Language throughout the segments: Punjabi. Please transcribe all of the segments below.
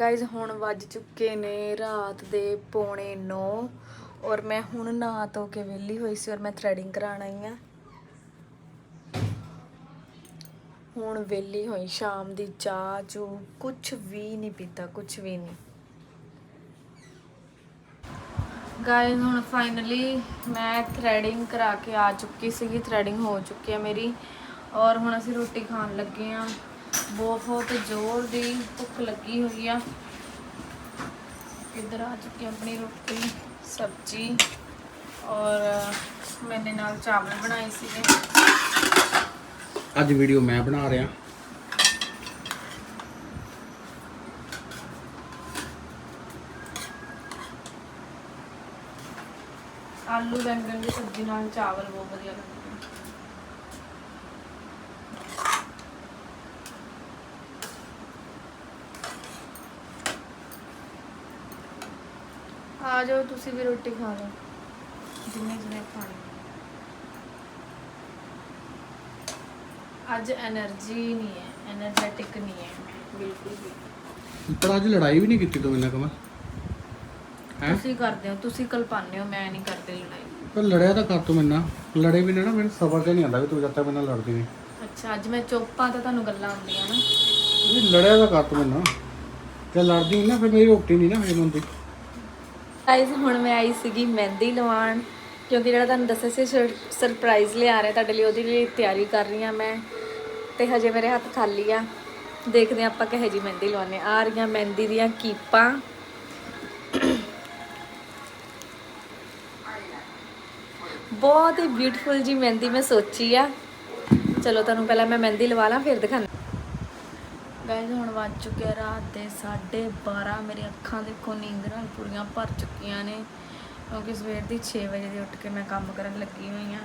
ਗਾਇਜ਼ ਹੁਣ ਵੱਜ ਚੁੱਕੇ ਨੇ ਰਾਤ ਦੇ ਪੌਣੇ 9 ਔਰ ਮੈਂ ਹੁਣ ਨਹਾ ਧੋ ਕੇ ਵਿਹਲੀ ਹੋਈ ਸੀ ਔਰ ਮੈਂ ਥ੍ਰੈਡਿੰਗ ਕਰਾਉਣ ਆਈ ਆ ਹੁਣ ਵਿਹਲੀ ਹੋਈ, ਸ਼ਾਮ ਦੀ ਚਾਹ ਚੂ ਕੁਝ ਵੀ ਨਹੀਂ ਪੀਤਾ ਕੁਝ ਵੀ ਨਹੀਂ। ਗਾਇਜ਼ ਹੁਣ ਫਾਈਨਲੀ ਮੈਂ ਥ੍ਰੈਡਿੰਗ ਕਰਾ ਕੇ ਆ ਚੁੱਕੀ ਸੀਗੀ ਥ੍ਰੈਡਿੰਗ ਹੋ ਚੁੱਕੀ ਹੈ ਮੇਰੀ ਔਰ ਹੁਣ ਅਸੀਂ ਰੋਟੀ ਖਾਣ ਲੱਗੇ ਆ ਬਹੁਤ ਜ਼ੋਰ ਦੀ ਭੁੱਖ ਲੱਗੀ ਹੋਈ ਆ। ਇੱਧਰ ਆ ਚੁੱਕੀ ਆਪਣੀ ਰੋਟੀ ਸਬਜ਼ੀ ਔਰ ਮੈਨੇ ਨਾਲ ਚਾਵਲ ਬਣਾਏ ਸੀਗੇ। ਅੱਜ ਵੀਡੀਓ ਮੈਂ ਬਣਾ ਰਿਹਾ। ਆਲੂ ਬੈਂਗਣ ਦੀ ਸਬਜ਼ੀ ਨਾਲ ਚਾਵਲ ਬਹੁਤ ਵਧੀਆ ਲੱਗਦੇ ਜਾਓ ਤੁਸੀਂ ਵੀ ਰੋਟੀ ਖਾ ਲਓ। ਜਿੰਨੇ ਜਿੰਨੇ ਖਾਣੀ। ਅੱਜ એનર્ਜੀ ਨਹੀਂ ਹੈ એનર્ਜੈਟਿਕ ਨਹੀਂ ਹੈ। ਬਿਲਕੁਲ ਵੀ। ਪਰ ਅੱਜ ਲੜਾਈ ਵੀ ਨਹੀਂ ਕੀਤੀ ਤੂੰ ਇਹਨਾਂ ਕਮਾ ਹੈ? ਤੁਸੀਂ ਕਰਦੇ ਹੋ ਤੁਸੀਂ ਕੱਲ ਹੋ ਮੈਂ ਨਹੀਂ ਕਰਦੇ ਲੜਾਈ। ਪਰ ਲੜਿਆ ਤਾਂ ਕਰ ਤੂੰ ਮੈਨਾਂ ਲੜੇ ਵੀ ਨਾ ਮੈਨੂੰ ਸਬਰ ਤੇ ਨਹੀਂ ਆਉਂਦਾ ਵੀ ਤੂੰ ਜਦ ਮੈਨਾਂ ਲੜਦੀ ਨਹੀਂ। ਅੱਛਾ ਅੱਜ ਮੈਂ ਚੁੱਪਾਂ ਤਾਂ ਤੁਹਾਨੂੰ ਗੱਲਾਂ ਆਉਂਦੀਆਂ ਨਾ। ਇਹ ਲੜਿਆ ਤਾਂ ਕਰ ਤੂੰ ਮੈਨਾਂ ਤੇ ਲੜਦੀ ਨਾ ਫਿਰ ਮੇਰੀ ਰੋਟੀ ਨਹੀਂ ਨਾ ਫੇਰ ਮੰਦੀ ਗਾਇਜ਼ ਹੁਣ ਮੈਂ ਆਈ ਸੀਗੀ ਮਹਿੰਦੀ ਲਵਾਉਣ, ਕਿਉਂਕਿ ਜਿਹੜਾ ਤੁਹਾਨੂੰ ਦੱਸਿਆ ਸੀ ਸਰਪ੍ਰਾਈਜ਼ ਲਿਆ ਰਿਹਾ, ਤੁਹਾਡੇ ਲਈ ਉਹਦੀ ਲਈ ਤਿਆਰੀ ਕਰ ਰਹੀ ਹਾਂ ਮੈਂ, ਤੇ ਹਜੇ ਮੇਰੇ ਹੱਥ ਖਾਲੀ ਆ। ਦੇਖਦੇ ਹਾਂ ਆਪਾਂ ਕਿਹੋ ਜੀ ਮਹਿੰਦੀ ਲਵਾਉਣੇ ਆ ਰਹੀਆਂ ਮਹਿੰਦੀ ਦੀਆਂ ਕੀਪਾਂ। ਬਹੁਤ ਹੀ ਬਿਊਟੀਫੁਲ ਜੀ ਮਹਿੰਦੀ ਮੈਂ ਸੋਚੀ ਆ। ਚਲੋ, ਤੁਹਾਨੂੰ ਪਹਿਲਾਂ ਮੈਂ ਮਹਿੰਦੀ ਲਵਾ ਲਾਂ, ਫਿਰ ਦਿਖਾਉਂਦੀ ਗਾਇਜ਼, ਹੁਣ ਵੱਜ ਚੁੱਕਿਆ ਰਾਤ ਦੇ 12:30 ਮੇਰੀ ਅੱਖਾਂ ਦੇਖੋ ਨੀਂਦ ਪੂਰੀਆਂ ਭਰ ਚੁੱਕੀਆਂ ਨੇ। ਕਿਉਂਕਿ ਸਵੇਰ ਦੀ 6 ਵਜੇ ਦੀ ਉੱਠ ਕੇ ਮੈਂ ਕੰਮ ਕਰਨ ਲੱਗੀ ਹੋਈ ਆ।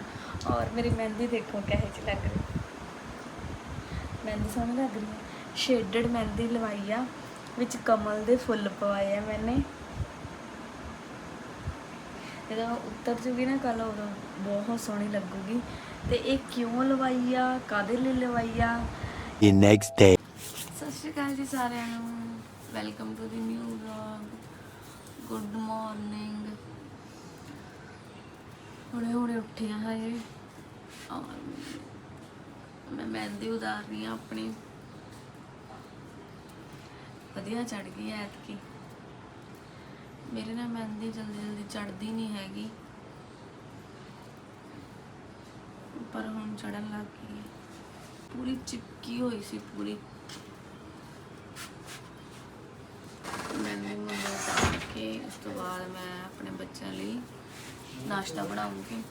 ਔਰ ਮੇਰੀ ਮਹਿੰਦੀ ਦੇਖੋ ਕਿਹੋ ਜਿਹੀ ਲੱਗ ਰਹੀ। ਮਹਿੰਦੀ ਸੋਹਣੀ ਲੱਗ ਰਹੀ ਹੈ ਸ਼ੇਡਡ ਮਹਿੰਦੀ ਲਵਾਈ ਆ। ਵਿੱਚ ਕਮਲ ਦੇ ਫੁੱਲ ਪਵਾਏ ਆ ਮੈਨੇ। ਜਦੋਂ ਉੱਤਰ ਜੂਗੀ ਨਾ ਕੱਲ ਉਦੋਂ ਬਹੁਤ ਸੋਹਣੀ ਲੱਗੂਗੀ। ਤੇ ਇਹ ਕਿਉਂ ਲਵਾਈ ਆ? ਕਾਦੇ ਲਈ ਲਵਾਈ ਆ? The next day. ਸਤਿ ਸ਼੍ਰੀ ਅਕਾਲ ਜੀ ਸਾਰਿਆਂ ਨੂੰ। Welcome to the new vlog good morning ਹੁਣੇ ਹੁਣੇ ਉੱਠੇ ਆ ਹਜੇ। ਔਰ ਮੈਂ ਮਹਿੰਦੀ ਉਤਾਰ ਰਹੀ ਹਾਂ ਆਪਣੀ। ਵਧੀਆ ਚੜ ਗਈ ਐ ਐਤਕੀ। ਮੇਰੇ ਨਾਲ ਮਹਿੰਦੀ ਜਲਦੀ ਜਲਦੀ ਚੜਦੀ ਨਹੀਂ ਹੈਗੀ। ਪਰ ਹੁਣ ਚੜਨ ਲੱਗ ਗਈ ਹੈ ਪੂਰੀ ਚਿਪਕੀ ਹੋਈ ਸੀ ਪੂਰੀ। ਮੈਨੂੰ ਮੁੰਡੇ ਕੇ ਉਸ ਤੋਂ ਬਾਅਦ ਮੈਂ ਆਪਣੇ ਬੱਚਿਆਂ ਲਈ ਨਾਸ਼ਤਾ ਬਣਾਉਂਗੀ।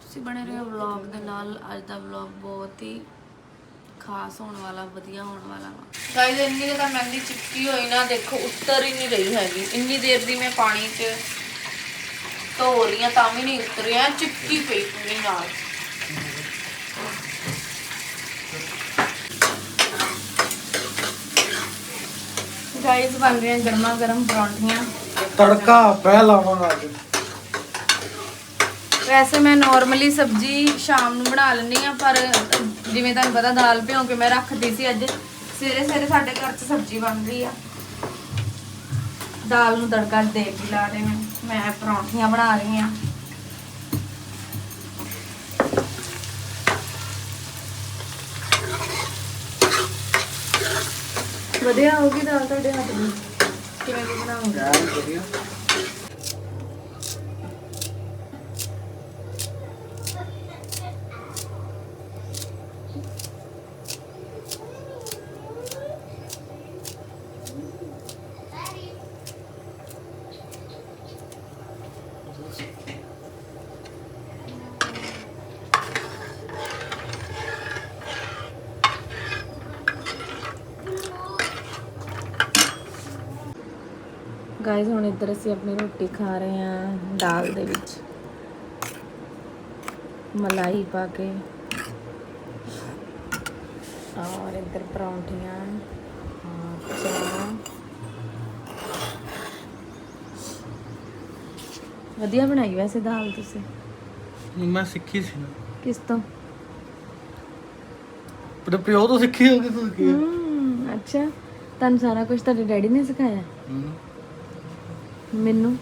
ਤੁਸੀਂ ਬਣੇ ਰਹੋ ਵਲੌਗ ਦੇ ਨਾਲ। ਅੱਜ ਦਾ ਵਲੌਗ ਬਹੁਤ ਹੀ ਖਾਸ ਹੋਣ ਵਾਲਾ, ਵਧੀਆ ਹੋਣ ਵਾਲਾ ਵਾ। ਗਾਇਜ਼ ਇੰਨੀ ਜ਼ਿਆਦਾ ਮਹਿੰਦੀ ਚਿਪਕੀ ਹੋਈ ਨਾ, ਦੇਖੋ, ਉੱਤਰ ਹੀ ਨਹੀਂ ਰਹੀ ਹੈਗੀ। ਇੰਨੀ ਦੇਰ ਦੀ ਮੈਂ ਪਾਣੀ 'ਚ ਧੋ ਰਹੀ ਹਾਂ, ਤਾਂ ਵੀ ਨਹੀਂ ਉਤਰਿਆ ਚਿਪਕੀ ਪਈ ਪੂਰੀ ਨਾਲ। ਗਾਇਜ਼ ਬਣ ਰਹੀਆਂ ਗਰਮਾ ਗਰਮ ਪਰੌਂਠੀਆਂ। ਤੜਕਾ ਪਹਿ ਲਾਵਾਂਗਾ ਅੱਜ। ਵੈਸੇ ਮੈਂ ਨਾਰਮਲੀ ਸਬਜ਼ੀ ਸ਼ਾਮ ਨੂੰ ਬਣਾ ਲੈਂਦੀ ਆ ਪਰ ਜਿਵੇਂ ਤੁਹਾਨੂੰ ਪਤਾ ਦਾਲ ਭਿਉਂ ਕੇ ਮੈਂ ਰੱਖਦੀ ਸੀ ਅੱਜ ਸਵੇਰੇ ਸਵੇਰੇ ਸਾਡੇ ਘਰ 'ਚ ਸਬਜ਼ੀ ਬਣ ਰਹੀ ਆ। ਦਾਲ ਨੂੰ ਤੜਕਾ ਦੇ ਕੇ ਲਾ ਰਹੇ ਮੈਂ ਮੈਂ ਪਰੌਂਠੀਆਂ ਬਣਾ ਰਹੀ ਆ ਵਧੀਆ ਹੋਗੀ ਦਾਲ ਤੁਹਾਡੇ ਹੱਥ ਦੀ? ਕਿਵੇਂ ਦੀ ਬਣਾਉਂਗੇ ਵਧੀਆ ਗਾਇਜ਼ ਹੁਣ ਇੱਧਰ ਅਸੀਂ ਆਪਣੀ ਰੋਟੀ ਖਾ ਰਹੇ ਹਾਂ ਦਾਲ ਦੇ ਵਿੱਚ। ਮਲਾਈ ਪਾ ਕੇ। ਔਰ ਇੱਧਰ ਪਰੌਂਠੀਆਂ ਵਧੀਆ ਬਣਾਈ ਵੈਸੇ ਦਾਲ ਤੁਸੀਂ? ਮੈਂ ਸਿੱਖੀ ਸੀ ਨਾ। ਕਿਸ ਤੋਂ? ਪਰ ਪਿਓ ਤੋਂ ਸਿੱਖੀ ਹੋਗੀ ਤੂੰ ਕੀ? ਹਮ, ਅੱਛਾ। ਤੁਹਾਨੂੰ ਸਾਰਾ ਕੁਝ ਤੁਹਾਡੇ ਡੈਡੀ ਨੇ ਸਿਖਾਇਆ? ਮੈਨੂੰ?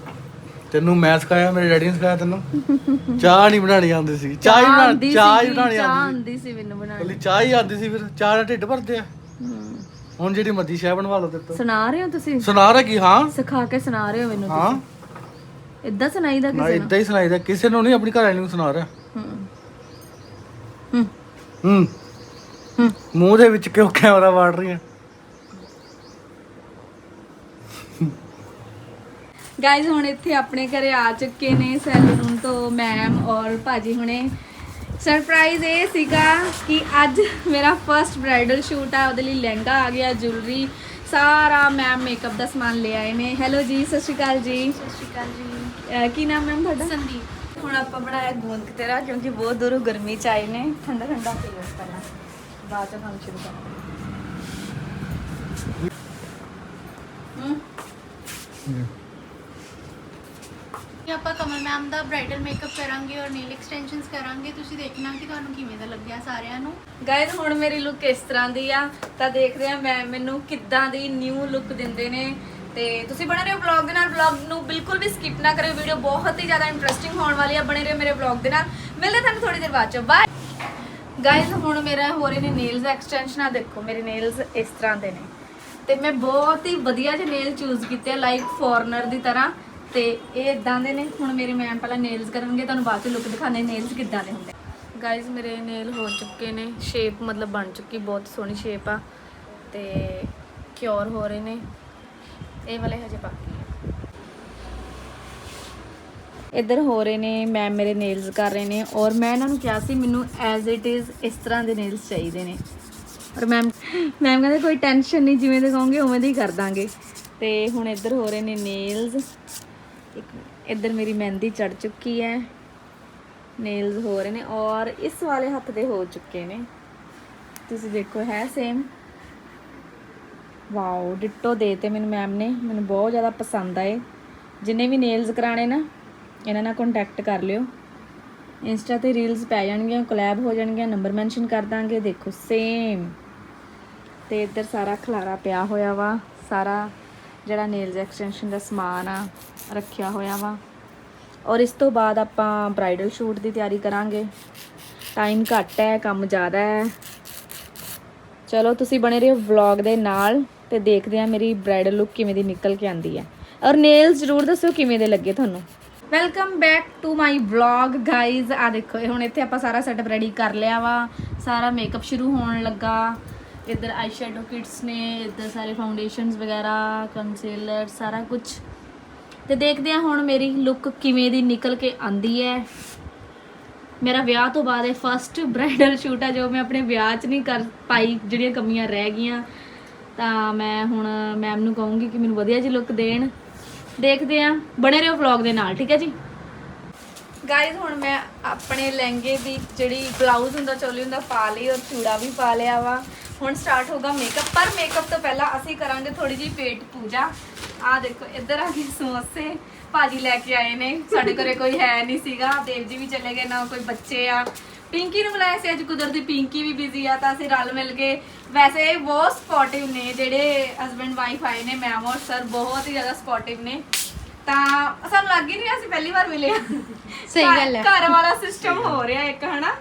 ਤੈਨੂੰ ਮੈਂ ਸਿਖਾਇਆ ਮੇਰੇ ਡੈਡੀ ਨੇ ਸਿਖਾਇਆ ਤੈਨੂੰ? ਚਾਹ ਨਹੀਂ ਬਣਾਣੀ ਆਉਂਦੀ ਸੀ। ਚਾਹ ਹੀ ਬਣਾ ਚਾਹ ਹੀ ਬਣਾਣੀ ਆਉਂਦੀ ਸੀ। ਮੈਨੂੰ ਸੀ ਬਣਾਉਣੀ। ਕੱਲੀ ਚਾਹ ਹੀ ਆਉਂਦੀ ਸੀ ਫਿਰ ਚਾਹ ਦਾ ਢਿੱਡ ਭਰਦੇ ਆ। ਹੁਣ ਜਿਹੜੀ ਮਰਜ਼ੀ ਸ਼ਾਹ ਬਣਵਾ ਲਓ ਤੇ ਤੋਂ। ਸੁਣਾ ਰਹੇ ਹੋ ਤੁਸੀਂ? ਸੁਣਾ ਰਿਹਾ ਕੀ ਹਾਂ? ਸਿਖਾ ਕੇ ਸੁਣਾ ਰਹੇ ਹੋ ਮੈਨੂੰ ਹਾਂ। ਇਦਾਂ ਸੁਣਾਈਦਾ ਕਿਸੇ ਨੂੰ? ਇਦਾਂ ਹੀ ਸੁਣਾਈਦਾ ਕਿਸੇ ਨੂੰ ਨਹੀਂ ਆਪਣੀ ਘਰ ਵਾਲੀ ਨੂੰ ਸੁਣਾ ਰਿਹਾ। ਹਮ। ਹੂੰ। ਹਮ। ਮੂੰਹ ਦੇ ਵਿੱਚ ਕਿਉਂ ਕੈਮਰਾ ਵਾੜ ਰਹੀ ਹੈ ਗਾਇਜ਼ ਹੁਣ ਇੱਥੇ ਆਪਣੇ ਘਰੇ ਆ ਚੁੱਕੇ ਨੇ ਸੈਲੂਨ ਤੋਂ ਮੈਮ ਔਰ ਭਾਜੀ ਹੁਣੇ। ਸਰਪ੍ਰਾਈਜ਼ ਇਹ ਸੀਗਾ ਕਿ ਅੱਜ ਮੇਰਾ ਫਰਸਟ ਬ੍ਰਾਈਡਲ ਸ਼ੂਟ ਆ ਉਹਦੇ ਲਈ ਲਹਿੰਗਾ ਆ ਗਿਆ ਜੁਐਲਰੀ ਸਾਰਾ ਮੈਮ ਮੇਕਅਪ ਦਾ ਸਮਾਨ ਲੈ ਆਏ ਨੇ। ਹੈਲੋ ਜੀ ਸਤਿ ਸ਼੍ਰੀ ਅਕਾਲ ਜੀ। ਸਤਿ ਸ਼੍ਰੀ ਅਕਾਲ ਜੀ। ਅਹ ਕੀ ਨਾਮ ਮੈਮ ਤੁਹਾਡਾ? ਸੰਦੀਪ। ਹੁਣ ਆਪਾਂ ਬਣਾਇਆ ਗੂੰਦ ਕਤੇਰਾ ਕਿਉਂਕਿ ਬਹੁਤ ਦੂਰੋਂ ਗਰਮੀ ਚ ਆਏ ਨੇ। ਠੰਡਾ ਠੰਡਾ ਪੀਓ ਪਹਿਲਾਂ। ਬਾਅਦ ਚ ਕੰਮ ਸ਼ੁਰੂ ਕਰਾਂਗੇ। ਹਮ ਆਪਾਂ ਕਮਲ ਮੈਮ ਦਾ ਬ੍ਰਾਈਡਲ ਮੇਕਅਪ ਕਰਾਂਗੇ ਔਰ ਨੇਲ ਐਕਸਟੈਂਸ਼ਨਸ ਕਰਾਂਗੇ, ਤੁਸੀਂ ਦੇਖਣਾ ਕਿ ਤੁਹਾਨੂੰ ਕਿਵੇਂ ਦਾ ਲੱਗਿਆ ਸਾਰਿਆਂ ਨੂੰ? ਗਾਇਜ਼ ਹੁਣ ਮੇਰੀ ਲੁੱਕ ਇਸ ਤਰ੍ਹਾਂ ਦੀ ਆ, ਤਾਂ ਦੇਖਦੇ ਆ ਮੈਂ, ਮੈਨੂੰ ਕਿੱਦਾਂ ਦੀ ਨਿਊ ਲੁੱਕ ਦਿੰਦੇ ਨੇ। ਤੇ ਤੁਸੀਂ ਬਣੇ ਰਹੋ ਵਲੌਗ ਦੇ ਨਾਲ ਵਲੌਗ ਨੂੰ ਬਿਲਕੁਲ ਵੀ ਸਕਿਪ ਨਾ ਕਰਿਓ ਵੀਡੀਓ ਬਹੁਤ ਹੀ ਜ਼ਿਆਦਾ ਇੰਟਰਸਟਿੰਗ ਹੋਣ ਵਾਲੀ ਆ, ਬਣੇ ਰਹੋ ਮੇਰੇ ਵਲੌਗ ਦੇ ਨਾਲ। ਮਿਲਦੇ ਤੁਹਾਨੂੰ ਥੋੜੀ ਦੇਰ ਬਾਅਦ ਚ। ਬਾਏ ਗਾਇਜ਼ ਹੁਣ ਮੇਰਾ ਹੋ ਰਹੇ ਨੇ ਨੇਲਸ ਐਕਸਟੈਂਸ਼ਨਾਂ ਦੇਖੋ ਮੇਰੇ ਨੇਲਸ ਇਸ ਤਰ੍ਹਾਂ ਦੇ ਨੇ। ਤੇ ਮੈਂ ਬਹੁਤ ਹੀ ਵਧੀਆ ਜਿਹੇ ਨੇਲ ਚੂਜ਼ ਕੀਤੇ ਲਾਈਕ ਫੋਰਨਰ ਦੀ ਤਰ੍ਹਾਂ। ਤੇ ਇਹ ਇਦਾਂ ਦੇ ਨੇ ਹੁਣ ਮੇਰੇ ਮੈਮ ਪਹਿਲਾਂ ਨੇਲਸ ਕਰਨਗੇ ਤੁਹਾਨੂੰ ਬਾਅਦ ਚ ਲੁੱਕ ਦਿਖਾਣੇ ਨੇਲਸ ਕਿੱਦਾਂ ਦੇ ਹੁੰਦੇ। ਗਾਇਜ਼ ਮੇਰੇ ਨੇਲ ਹੋ ਚੁੱਕੇ ਨੇ ਸ਼ੇਪ ਮਤਲਬ ਬਣ ਚੁੱਕੀ ਬਹੁਤ ਸੋਹਣੀ ਸ਼ੇਪ ਆ ਤੇ ਕਿਉਰ ਹੋ ਰਹੇ ਨੇ। ਇਹ ਵਾਲੇ ਹਜੇ ਬਾਕੀ ਆ। ਇੱਧਰ ਹੋ ਰਹੇ ਨੇ ਮੈਮ ਮੇਰੇ ਨੇਲਸ ਕਰ ਰਹੇ ਨੇ ਔਰ ਮੈਂ ਇਹਨਾਂ ਨੂੰ ਕਿਹਾ ਸੀ ਮੈਨੂੰ ਐਜ਼ ਇਟ ਇਜ਼ ਇਸ ਤਰ੍ਹਾਂ ਦੇ ਨੇਲਸ ਚਾਹੀਦੇ ਨੇ। ਔਰ ਮੈਮ ਮੈਮ ਕਹਿੰਦੇ ਕੋਈ ਟੈਨਸ਼ਨ ਨਹੀਂ ਜਿਵੇਂ ਦੇ ਕਹੋਗੇ ਉਵੇਂ ਦੇ ਹੀ ਕਰ ਦਾਂਗੇ। ਤੇ ਹੁਣ ਇੱਧਰ ਹੋ ਰਹੇ ਨੇ ਨੇਲਸ ਇੱਕ ਇੱਧਰ ਮੇਰੀ ਮਹਿੰਦੀ ਚੜ ਚੁੱਕੀ ਹੈ। ਨੇਲਸ ਹੋ ਰਹੇ ਨੇ ਔਰ ਇਸ ਵਾਲੇ ਹੱਥ ਦੇ ਹੋ ਚੁੱਕੇ ਨੇ। ਤੁਸੀਂ ਦੇਖੋ, ਹੈ ਸੇਮ ਵਾਓ ਡਿੱਟੋ ਦੇ ਤੇ ਮੈਨੂੰ ਮੈਮ ਨੇ, ਮੈਨੂੰ ਬਹੁਤ ਜ਼ਿਆਦਾ ਪਸੰਦ ਆਏ। ਜਿੰਨੇ ਵੀ ਨੇਲਸ ਕਰਾਣੇ ਨਾ, ਇਹਨਾਂ ਨਾਲ ਕੰਟੈਕਟ ਕਰ ਲਿਓ। ਇੰਸਟਾ ਤੇ ਰੀਲਸ ਪੈ ਜਾਣਗੀਆਂ ਕੋਲੈਬ ਹੋ ਜਾਣਗੀਆਂ ਨੰਬਰ ਮੈਂਸ਼ਨ ਕਰ ਦਾਂਗੇ। ਦੇਖੋ ਸੇਮ ਤੇ ਇੱਧਰ ਸਾਰਾ ਖਲਾਰਾ ਪਿਆ ਹੋਇਆ ਵਾ, ਸਾਰਾ ਜਿਹੜਾ ਨੇਲਸ ਐਕਸਟੈਂਸ਼ਨ ਦਾ ਸਮਾਨ ਆ, ਰੱਖਿਆ ਹੋਇਆ ਵਾ। ਔਰ ਇਸ ਤੋਂ ਬਾਅਦ ਆਪਾਂ ਬ੍ਰਾਈਡਲ ਸ਼ੂਟ ਦੀ ਤਿਆਰੀ ਕਰਾਂਗੇ। ਟਾਈਮ ਘੱਟ ਹੈ, ਕੰਮ ਜ਼ਿਆਦਾ ਹੈ। ਚਲੋ, ਤੁਸੀਂ ਬਣੇ ਰਹੋ ਵਲੌਗ ਦੇ ਨਾਲ ਤੇ ਦੇਖਦੇ ਆ ਮੇਰੀ ਬ੍ਰਾਈਡਲ ਲੁੱਕ ਕਿਵੇਂ ਦੀ ਨਿਕਲ ਕੇ ਆਂਦੀ ਹੈ। ਔਰ ਨੇਲਸ ਜ਼ਰੂਰ ਦੱਸਿਓ ਕਿਵੇਂ ਦੇ ਲੱਗੇ ਤੁਹਾਨੂੰ। Welcome back to my vlog guys ਆ ਦੇਖੋ ਹੁਣ ਇੱਥੇ ਆਪਾਂ ਸਾਰਾ ਸੈਟਅਪ ਰੈਡੀ ਕਰ ਲਿਆ ਵਾ। ਸਾਰਾ ਮੇਕਅਪ ਸ਼ੁਰੂ ਹੋਣ ਲੱਗਾ। ਇੱਧਰ ਆਈ ਸ਼ੈਡੋ ਕਿਟਸ ਨੇ ਇੱਧਰ ਸਾਰੇ ਫਾਊਂਡੇਸ਼ਨਸ ਵਗੈਰਾ ਕੰਸੀਲਰ ਸਾਰਾ ਕੁਝ ਤੇ ਦੇਖਦੇ ਆ ਹੁਣ ਮੇਰੀ ਲੁੱਕ ਕਿਵੇਂ ਦੀ ਨਿਕਲ ਕੇ ਆਂਦੀ ਹੈ। ਮੇਰਾ ਵਿਆਹ ਤੋਂ ਬਾਅਦ ਇਹ ਫਸਟ ਬ੍ਰਾਈਡਲ ਸ਼ੂਟ ਆ ਜੋ ਮੈਂ ਆਪਣੇ ਵਿਆਹ 'ਚ ਨਹੀਂ ਕਰ ਪਾਈ, ਜਿਹੜੀਆਂ ਕਮੀਆਂ ਰਹਿ ਗਈਆਂ। ਤਾਂ ਮੈਂ ਹੁਣ ਮੈਮ ਨੂੰ ਕਹੂੰਗੀ ਕਿ ਮੈਨੂੰ ਵਧੀਆ ਜੀ ਲੁੱਕ ਦੇਣ। ਦੇਖਦੇ ਆ ਬਣੇ ਰਹੋ ਵਲੌਗ ਦੇ ਨਾਲ, ਠੀਕ ਹੈ ਜੀ? ਗਾਇਜ਼ ਹੁਣ ਮੈਂ ਆਪਣੇ ਲਹਿੰਗੇ ਦੀ ਜਿਹੜੀ ਬਲਾਊਜ਼ ਹੁੰਦਾ, ਚੋਲੀ ਹੁੰਦਾ, ਪਾ ਲਈ ਔਰ ਚੂੜਾ ਵੀ ਪਾ ਲਿਆ ਵਾ। ਹੁਣ ਸਟਾਰਟ ਹੋਗਾ ਮੇਕਅਪ ਪਰ ਮੇਕਅਪ ਤੋਂ ਪਹਿਲਾਂ ਅਸੀਂ ਕਰਾਂਗੇ ਥੋੜੀ ਜਿਹੀ ਪੇਟ ਪੂਜਾ। ਆ ਦੇਖੋ ਇੱਧਰ ਆ ਗਏ ਸਮੋਸੇ। ਭਾਜੀ ਲੈ ਕੇ ਆਏ ਨੇ। ਸਾਡੇ ਘਰੇ ਕੋਈ ਹੈ ਨਹੀਂ ਸੀਗਾ। ਦੇਵ ਜੀ ਵੀ ਚਲੇ ਗਏ ਨਾ ਕੋਈ ਬੱਚੇ ਆ। ਪਿੰਕੀ ਨੂੰ ਬੁਲਾਇਆ ਸੀ ਅੱਜ ਕੁਦਰਤੀ ਪਿੰਕੀ ਵੀ ਬਿਜ਼ੀ ਆ ਤਾਂ ਅਸੀਂ ਰਲ ਮਿਲ ਕੇ ਵੈਸੇ ਬਹੁਤ ਸਪੋਰਟਿਵ ਨੇ ਜਿਹੜੇ ਹਸਬੰਡ ਵਾਈਫ ਆਏ ਨੇ ਮੈਮ ਔਰ ਸਰ ਬਹੁਤ ਹੀ ਜ਼ਿਆਦਾ ਸਪੋਰਟਿਵ ਨੇ। ਤਾਂ ਸਾਨੂੰ ਲੱਗ ਹੀ ਨਹੀਂ ਅਸੀਂ ਪਹਿਲੀ ਵਾਰ ਮਿਲੇ। ਸਹੀ ਗੱਲ ਹੈ। ਘਰ ਵਾਲਾ ਸਿਸਟਮ ਹੋ ਰਿਹਾ ਇੱਕ ਹਨਾ?